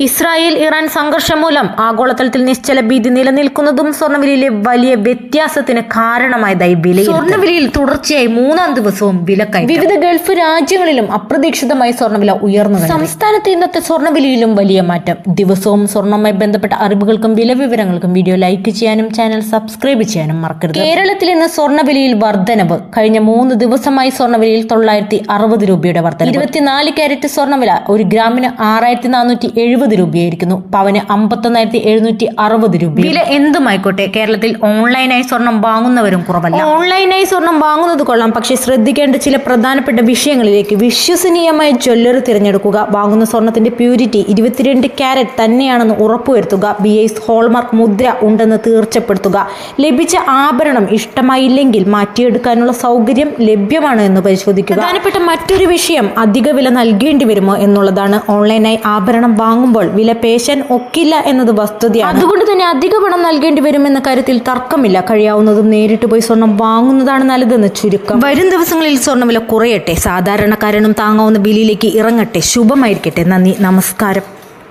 Israel Iran സംഘർഷം മൂലം ആഗോളതലത്തിൽ നിശ്ചല ഭീതി നിലനിൽക്കുന്നതും സ്വർണവിലയിലെ വലിയ വ്യത്യാസത്തിന് കാരണമായതായി വില സ്വർണവിലയിൽ തുടർച്ചയായി മൂന്നാം ദിവസവും വിലക്കയറ്റം വിവിധ ഗൾഫ് രാജ്യങ്ങളിലും അപ്രതീക്ഷിതമായി സ്വർണവില ഉയർന്നു സംസ്ഥാനത്തെ ഇന്നത്തെ സ്വർണവിലയിലും വലിയ മാറ്റം. ദിവസവും സ്വർണവുമായി ബന്ധപ്പെട്ട അറിവുകൾക്കും വില വിവരങ്ങൾക്കും വീഡിയോ ലൈക്ക് ചെയ്യാനും ചാനൽ സബ്സ്ക്രൈബ് ചെയ്യാനും മറക്കരുത്. കേരളത്തിൽ ഇന്ന് സ്വർണവിലയിൽ വർധനവ്. കഴിഞ്ഞ മൂന്ന് ദിവസമായി സ്വർണവിലയിൽ തൊള്ളായിരത്തി അറുപത് രൂപയുടെ വർധന ഇരുപത്തിനാല് ക്യാരറ്റ് സ്വർണവില. ഒരു ഗ്രാമിന് ആറായിരത്തി നാനൂറ്റി എഴുപത് രൂപയായിരിക്കുന്നു. പവന് അമ്പത്തൊന്നായിരത്തി എഴുന്നൂറ്റി അറുപത് രൂപ വില എന്തുമായിക്കോട്ടെ? കേരളത്തിൽ ഓൺലൈനായി സ്വർണം വാങ്ങുന്നവരും കുറവല്ല. ഓൺലൈനായി സ്വർണം വാങ്ങുന്നത് കൊള്ളാം. പക്ഷേ ശ്രദ്ധിക്കേണ്ട ചില പ്രധാനപ്പെട്ട വിഷയങ്ങളിലേക്ക് വിശ്വസനീയമായ ജ്വല്ലറി തിരഞ്ഞെടുക്കുക. വാങ്ങുന്ന സ്വർണത്തിന്റെ പ്യൂരിറ്റി ഇരുപത്തിരണ്ട് ക്യാരറ്റ് തന്നെയാണെന്ന് ഉറപ്പുവരുത്തുക. ബി ഐസ് ഹോൾമാർക്ക് മുദ്ര ഉണ്ടെന്ന് തീർച്ചപ്പെടുത്തുക. ലഭിച്ച ആഭരണം ഇഷ്ടമായില്ലെങ്കിൽ മാറ്റിയെടുക്കാനുള്ള സൗകര്യം ലഭ്യമാണ് എന്ന് പരിശോധിക്കുക. പ്രധാനപ്പെട്ട മറ്റൊരു വിഷയം അധിക വില നൽകേണ്ടി വരുമോ എന്നുള്ളതാണ്. ഓൺലൈനായി ആഭരണം വാങ്ങുമ്പോൾ വില പേശൻ ഒക്കില്ല എന്നത് വസ്തുതയാണ്. അതുകൊണ്ട് തന്നെ അധിക പണം നൽകേണ്ടി വരുമെന്ന കാര്യത്തിൽ തർക്കമില്ല. കഴിയാവുന്നതും നേരിട്ട് പോയി സ്വർണം വാങ്ങുന്നതാണ് നല്ലതെന്ന് ചുരുക്കം. വരും ദിവസങ്ങളിൽ സ്വർണവില കുറയട്ടെ. സാധാരണക്കാരനും താങ്ങാവുന്ന വിലയിലേക്ക് ഇറങ്ങട്ടെ. ശുഭമായിരിക്കട്ടെ. നന്ദി. നമസ്കാരം.